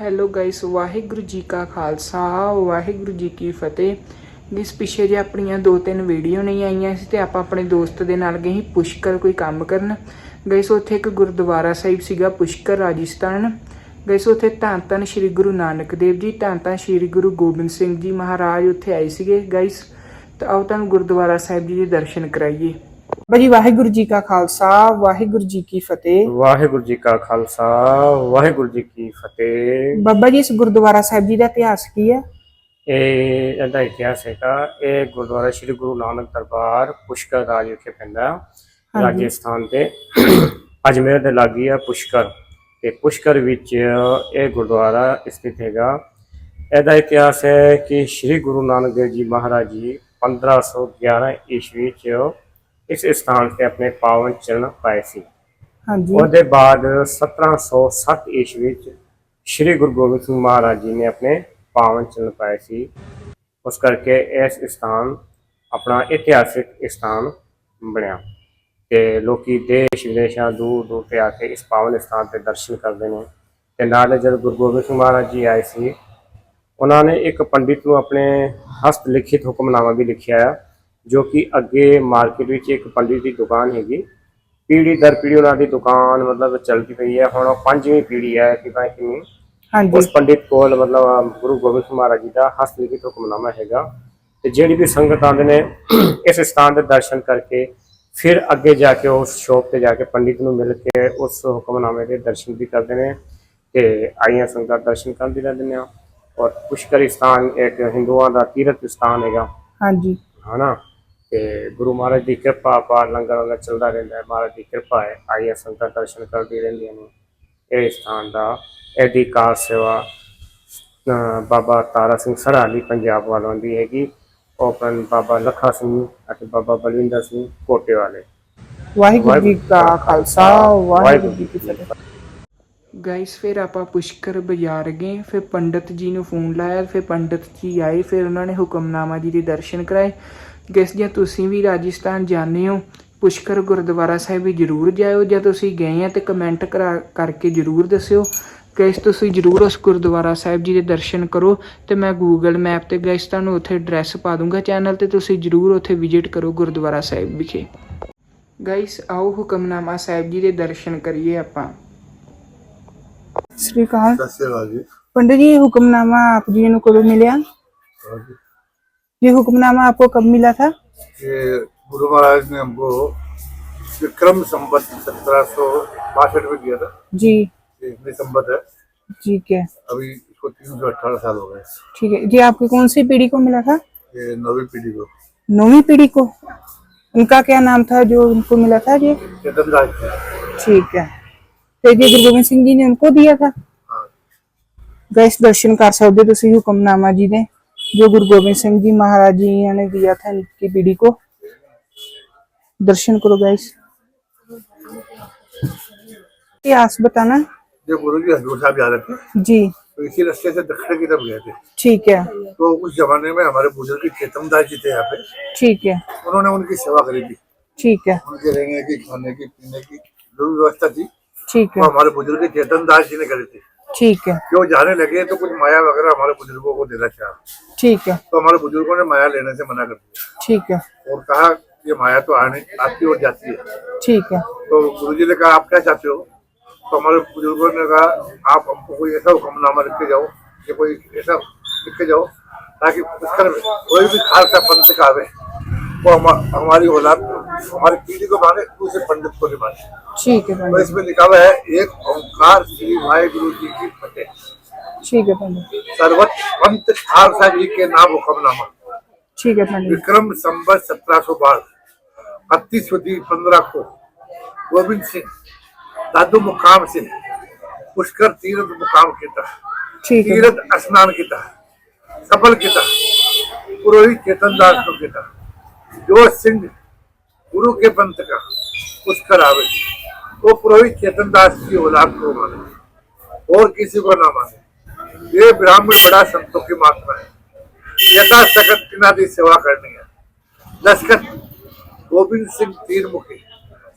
Hello guys Waheguru ji ਕਾ ਖਾਲਸਾ, ਵਾਹਿਗੁਰੂ ਜੀ ਕੀ ਫਤਿਹ। ਇਸ ਪਿੱਛੇ ਜੇ ਆਪਣੀਆਂ ਦੋ ਤਿੰਨ ਵੀਡੀਓ ਨਹੀਂ ਆਈਆਂ ਸੀ ਤੇ ਆਪਾਂ ਆਪਣੇ ਦੋਸਤ ਦੇ ਨਾਲ ਗਏ ਸੀ ਪੁਸ਼ਕਰ ਕੋਈ ਕੰਮ ਕਰਨ। ਗਾਇਸ, ਉੱਥੇ ਇੱਕ ਗੁਰਦੁਆਰਾ ਸਾਹਿਬ ਸੀਗਾ ਪੁਸ਼ਕਰ ਰਾਜਸਥਾਨ। ਗਾਇਸ, ਉੱਥੇ ਧੰਨ ਧੰਨ ਸ੍ਰੀ ਗੁਰੂ ਨਾਨਕ ਦੇਵ ਜੀ, ਧੰਨ ਧੰਨ ਸ੍ਰੀ ਗੁਰੂ ਗੋਬਿੰਦ ਸਿੰਘ ਜੀ ਮਹਾਰਾਜ ਉੱਥੇ ਆਏ ਸੀਗੇ। ਗਾਇਸ, ਤਾਂ ਆਓ ਤੁਹਾਨੂੰ ਗੁਰਦੁਆਰਾ ਸਾਹਿਬ ਜੀ ਦੇ ਦਰਸ਼ਨ ਕਰਾਈਏ। ਬਾਜੀ ਵਾਹਿਗੁਰੂ ਜੀ ਕਾ ਖਾਲਸਾ ਵਾਹਿਗੁਰੂ ਜੀ ਕੀ ਫਤਿਹ। ਵਾਹਿਗੁਰੂ ਜੀ ਕਾ ਖਾਲਸਾ ਵਾਹਿਗੁਰੂ ਜੀ ਕੀ ਫਤਿਹ। ਬਾਬਾ ਜੀ ਇਸ ਗੁਰਦੁਆਰਾ ਸਾਹਿਬ ਜੀ ਦਾ ਇਤਿਹਾਸ ਕੀ ਹੈ? ਇਹ ਇਹਦਾ ਇਤਿਹਾਸ ਹੈਗਾ ਇਹ ਗੁਰਦੁਆਰਾ ਸ੍ਰੀ ਗੁਰੂ ਨਾਨਕ ਦਰਬਾਰ ਪੁਸ਼ਕਰ ਰਾਜ ਵਿਖੇ ਪੈਂਦਾ। ਰਾਜਸਥਾਨ ਤੇ ਅਜਮੇਰ ਦੇ ਲਾਗੀ ਆ ਪੁਸ਼ਕਰ ਤੇ ਪੁਸ਼ਕਰ ਵਿੱਚ ਇਹ ਗੁਰਦੁਆਰਾ ਸਥਿਤ ਹੈਗਾ। ਇਹਦਾ ਇਤਿਹਾਸ ਹੈ ਕਿ ਸ੍ਰੀ ਗੁਰੂ ਨਾਨਕ ਦੇਵ ਜੀ ਮਹਾਰਾਜ ਜੀ 1511 ਈਸਵੀ ਚ ਇਸ ਸਥਾਨ ਤੇ ਆਪਣੇ ਪਾਵਨ ਚਰਨ ਪਾਏ ਸੀ। ਹਾਂਜੀ। ਉਹਦੇ ਬਾਅਦ 1707 ਈਸਵੀ ਵਿੱਚ ਸ੍ਰੀ ਗੁਰੂ ਗੋਬਿੰਦ ਸਿੰਘ ਮਹਾਰਾਜ ਜੀ ਨੇ ਆਪਣੇ ਪਾਵਨ ਚਰਨ ਪਾਏ ਸੀ। ਉਸ ਕਰਕੇ ਇਸ ਸਥਾਨ ਆਪਣਾ ਇਤਿਹਾਸਿਕ ਸਥਾਨ ਬਣਿਆ ਤੇ ਲੋਕੀ ਦੇਸ਼ ਵਿਦੇਸ਼ਾਂ ਦੂਰ ਦੂਰ ਤੇ ਆ ਕੇ ਇਸ ਪਾਵਨ ਸਥਾਨ ਤੇ ਦਰਸ਼ਨ ਕਰਦੇ ਨੇ। ਤੇ ਨਾਲ ਜਦ ਗੁਰੂ ਗੋਬਿੰਦ ਸਿੰਘ ਮਹਾਰਾਜ ਜੀ ਆਏ ਸੀ ਉਹਨਾਂ ਨੇ ਇੱਕ ਪੰਡਿਤ ਨੂੰ ਆਪਣੇ ਹਸਤ ਲਿਖਿਤ ਹੁਕਮਨਾਮਾ ਵੀ ਲਿਖਿਆ ਆ। ਜੋ ਕਿ ਅੱਗੇ ਮਾਰਕੀਟ ਵਿੱਚ ਇੱਕ ਪੰਡਿਤ ਦੀ ਦੁਕਾਨ ਹੈਗੀ। ਪੀੜੀ ਦਰ ਪੀੜੀ ਉਹਨਾਂ ਦੀ ਦੁਕਾਨ ਮਤਲਬ ਚੱਲਦੀ ਪਈ ਹੈ। ਹੁਣ ਉਹ ਪੰਜਵੀਂ ਪੀੜੀ ਹੈ ਕਿ ਭਾਈ ਕਿ ਹਾਂਜੀ। ਉਸ ਪੰਡਿਤ ਕੋਲ ਮਤਲਬ ਗੁਰੂ ਗੋਬਿੰਦ ਸਿੰਘ ਮਹਾਰਾਜ ਜੀ ਦਾ ਹਸਤ ਲਿਖਿਤ ਹੁਕਮਨਾਮਾ ਹੈਗਾ। ਤੇ ਜਿਹੜੀ ਵੀ ਸੰਗਤ ਆਉਂਦੇ ਨੇ ਇਸ ਸਥਾਨ ਦੇ ਦਰਸ਼ਨ ਕਰਕੇ ਫਿਰ ਅੱਗੇ ਜਾ ਕੇ ਉਸ ਸ਼ੋਪ ਤੇ ਜਾ ਕੇ ਪੰਡਿਤ ਨੂੰ ਮਿਲ ਕੇ ਉਸ ਹੁਕਮਨਾਮੇ ਦੇ ਦਰਸ਼ਨ ਵੀ ਕਰਦੇ ਨੇ ਤੇ ਆਈਆਂ ਸੰਗਤਾਂ ਦਰਸ਼ਨ ਕਰਦੀ ਰਹਿੰਦੇ ਨੇ। ਔਰ ਪੁਸ਼ਕਰ ਸਥਾਨ ਇੱਕ ਹਿੰਦੂਆਂ ਦਾ ਤੀਰਥ ਸਥਾਨ ਹੈਗਾ। ਹਾਂਜੀ। ਹਨਾ? ਤੇ ਗੁਰੂ ਮਹਾਰਾਜ ਦੀ ਕਿਰਪਾ ਪਾਰ ਲੰਗਰ ਲੰਗਰ ਚੱਲਦਾ ਰਹਿੰਦਾ ਹੈ। ਮਹਾਰਾਜ ਦੀ ਕਿਰਪਾ ਹੈ। ਆਈਆਂ ਸੰਗਤਾਂ ਦਰਸ਼ਨ ਕਰਦੀ ਰਹਿੰਦੀਆਂ ਨੇ। ਇਹ ਸਥਾਨ ਦਾ ਇਹਦੀ ਕਾਰ ਸੇਵਾ ਬਾਬਾ ਤਾਰਾ ਸਿੰਘ ਸਰਾਲੀ ਪੰਜਾਬ ਵੱਲੋਂ ਦੀ ਹੈਗੀ। ਓਪਨ ਬਾਬਾ ਲੱਖਾ ਸਿੰਘ ਅਤੇ ਬਾਬਾ ਬਲਵਿੰਦਰ ਸਿੰਘ ਕੋਟੇ ਵਾਲੇ ਵਾਹਿਗੁਰੂ ਜੀ ਕਾ ਖਾਲਸਾ ਵਾਹਿਗੁਰੂ ਜੀ ਕੀ ਫਤਿਹ। ਗਾਇਸ ਫਿਰ ਆਪਾਂ ਪੁਸ਼ਕਰ ਬਾਜ਼ਾਰ ਗਏ ਫਿਰ ਪੰਡਤ ਜੀ ਨੂੰ ਫੋਨ ਲਾਇਆ ਫਿਰ ਪੰਡਤ ਜੀ ਆਏ ਫਿਰ ਉਹਨਾਂ ਨੇ ਹੁਕਮਨਾਮਾ ਜੀ ਦੇ ਦਰਸ਼ਨ ਕਰਾਏ। ਜਿਸ ਜੇ ਤੁਸੀਂ ਵੀ ਰਾਜਸਥਾਨ ਜਾਂਦੇ ਹੋ ਪੁਸ਼ਕਰ ਗੁਰਦੁਆਰਾ ਸਾਹਿਬ ਵੀ ਜ਼ਰੂਰ ਜਾਇਓ ਜੇ ਤੁਸੀਂ ਗਏ ਆ ਤੇ ਕਮੈਂਟ ਕਰਕੇ ਜ਼ਰੂਰ ਦੱਸਿਓ। ਗਾਇਸ ਤੁਸੀਂ ਜ਼ਰੂਰ ਉਸ ਗੁਰਦੁਆਰਾ ਸਾਹਿਬ ਜੀ ਦੇ ਦਰਸ਼ਨ ਕਰੋ ਤੇ ਮੈਂ ਗੂਗਲ ਮੈਪ ਤੇ ਗਾਇਸ ਤੁਹਾਨੂੰ ਉੱਥੇ ਐਡਰੈਸ ਪਾ ਦੂੰਗਾ ਚੈਨਲ ਤੇ ਤੁਸੀਂ ਜ਼ਰੂਰ ਉੱਥੇ ਵਿਜ਼ਿਟ ਕਰੋ ਗੁਰਦੁਆਰਾ ਸਾਹਿਬ ਵਿਖੇ। ਗਾਇਸ ਆਓ ਹੁਕਮਨਾਮਾ ਸਾਹਿਬ ਜੀ ਦੇ ਦਰਸ਼ਨ ਕਰੀਏ ਆਪਾਂ। ਸ੍ਰੀ ਅਕਾਲ। ਸਤਿ ਸ੍ਰੀ ਅਕਾਲ ਪੰਡਿਤ ਜੀ ਹੁਕਮਨਾਮਾ ਆਪ ਜੀ ਨੂੰ ਕਦੋਂ ਮਿਲਿਆ? ये हुक्मनामा आपको कब मिला था? ये गुरु महाराज ने हमको विक्रम संबत सत्रह सौ बासठ में दिया था। जी। ये संबत है। ठीक है अभी इसको तीन सौ अठारह साल हो गए। ठीक है। जी आपकी कौन सी पीढ़ी को मिला था? ये नौवीं पीढ़ी को। नौवीं पीढ़ी को। उनका क्या नाम था जो उनको मिला था जी चेतन राज ठीक है। तो जी गुरु गोबिंद सिंह जी ने उनको दिया था। हाँ। गैस दर्शन कर सकते हुक्मनामा जी ने। जो गुरु गोबिंद सिंह जी महाराज जी ने दिया था इनकी पीढ़ी को। दर्शन करो गैस इतिहास बताना। जो गुरु जी हजूर साहब जा रहे थे जी। तो इसी रास्ते से दक्षिण की तरफ़ गए थे। ठीक है। तो उस जमाने में हमारे बुज़ुर्ग चेतन दास जी थे यहाँ पे। ठीक है। उन्होंने उनकी सेवा करी थी। ठीक है। उनके रहने की खाने की पीने की जो भी व्यवस्था थी ठीक है। हमारे बुज़ुर्ग चेतन दास जी ने करी थी। ठीक है। जो जाने लगे तो कुछ माया वगैरह हमारे बुज़ुर्गों को देना चाहा। ठीक है। तो हमारे बुज़ुर्गों ने माया लेने से मना कर दिया। ठीक है। और कहा ये माया तो आने आपकी ओर जाती है। ठीक है। तो गुरुजी ने कहा आप क्या चाहते हो? तो हमारे बुज़ुर्गों ने कहा आप हमको कोई ऐसा हुक्मनामा लिख के जाओ कि कोई ऐसा लिख के जाओ ताकि कोई भी खालसा पंथ का आवे वो हमारी औलाद हमारी पीढ़ी को माने दूसरे पंडित को नहीं माने। ठीक है तो इसमें लिखा हुआ है एक ओंकार श्री वाहे गुरु जी की फतेह। ठीक है पंडित सर्वत पंथ खालसा जी के नाम हुक्मनामा ठीक है पंडित विक्रम संवत सत्रह सौ बारह इकतीस पंद्रह को गोविंद सिंह दादू मुकाम सिंह पुष्कर तीरथ मुकाम किता ठीक तीरथ स्नान स्नान किता सफल किता पुरोहित चेतन दास को किता जो सिंह गुरु के पंथ का उसका रावण वो पुरोहित चेतन दास की औलाद को माने। और किसी को ना माने। ये ब्राह्मण बड़ा संतों की मात्रा है। यथा सकत की सेवा करनी है। लश्कर गोविंद सिंह तीन मुखी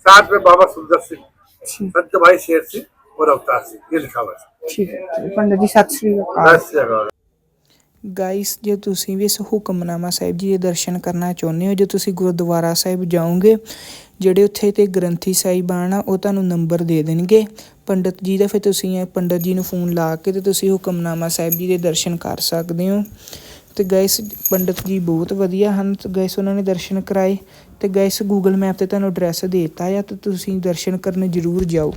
साथ में बाबा सुंदर सिंह संत भाई शेर सिंह और अवतार सिंह। ये लिखा हुआ है। पंडित जी सत श्री अकाल। ਗਾਇਸ ਜੇ ਤੁਸੀਂ ਵੀ ਇਸ ਹੁਕਮਨਾਮਾ ਸਾਹਿਬ ਜੀ ਦੇ ਦਰਸ਼ਨ ਕਰਨਾ ਚਾਹੁੰਦੇ ਹੋ, ਜੇ ਤੁਸੀਂ ਗੁਰਦੁਆਰਾ ਸਾਹਿਬ ਜਾਓਗੇ, ਜਿਹੜੇ ਉੱਥੇ ਤੇ ਗ੍ਰੰਥੀ ਸਾਹਿਬਾਨ ਆ ਉਹ ਤੁਹਾਨੂੰ ਨੰਬਰ ਦੇ ਦੇਣਗੇ। ਪੰਡਤ ਜੀ ਦਾ ਫਿਰ ਤੁਸੀਂ ਇਹ ਪੰਡਤ ਜੀ ਨੂੰ ਫੋਨ ਲਾ ਕੇ ਤੇ ਤੁਸੀਂ ਹੁਕਮਨਾਮਾ ਸਾਹਿਬ ਜੀ ਦੇ ਦਰਸ਼ਨ ਕਰ ਸਕਦੇ ਹੋ। ਤੇ ਗਾਇਸ ਪੰਡਤ ਜੀ ਬਹੁਤ ਵਧੀਆ ਹਨ, ਤੇ ਗਾਇਸ ਉਹਨਾਂ ਨੇ ਦਰਸ਼ਨ ਕਰਾਏ। ਤੇ ਗਾਇਸ ਗੂਗਲ ਮੈਪ ਤੇ ਤੁਹਾਨੂੰ ਐਡਰੈਸ ਦੇਤਾ ਆ, ਤੇ ਤੁਸੀਂ ਦਰਸ਼ਨ ਕਰਨ ਜ਼ਰੂਰ ਜਾਓ।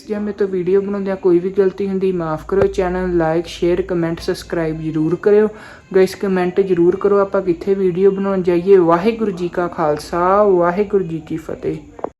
ਇਸ ਜੇ ਮੇਰੇ ਤੋਂ ਵੀਡੀਓ ਬਣਾਉਂਦਿਆਂ ਕੋਈ ਵੀ ਗਲਤੀ ਹੁੰਦੀ, ਮਾਫ ਕਰੋ channel like share comment subscribe ਜਰੂਰ ਕਰਿਓ। ਗਾਇਸ ਕਮੈਂਟ ਜਰੂਰ ਕਰੋ, ਆਪਾਂ ਕਿੱਥੇ ਵੀਡੀਓ ਬਣਾਉਣ ਜਾਈਏ? ਵਾਹਿਗੁਰੂ ਜੀ ਕਾ ਖਾਲਸਾ, ਵਾਹਿਗੁਰੂ ਜੀ ਕੀ ਫਤਿਹ।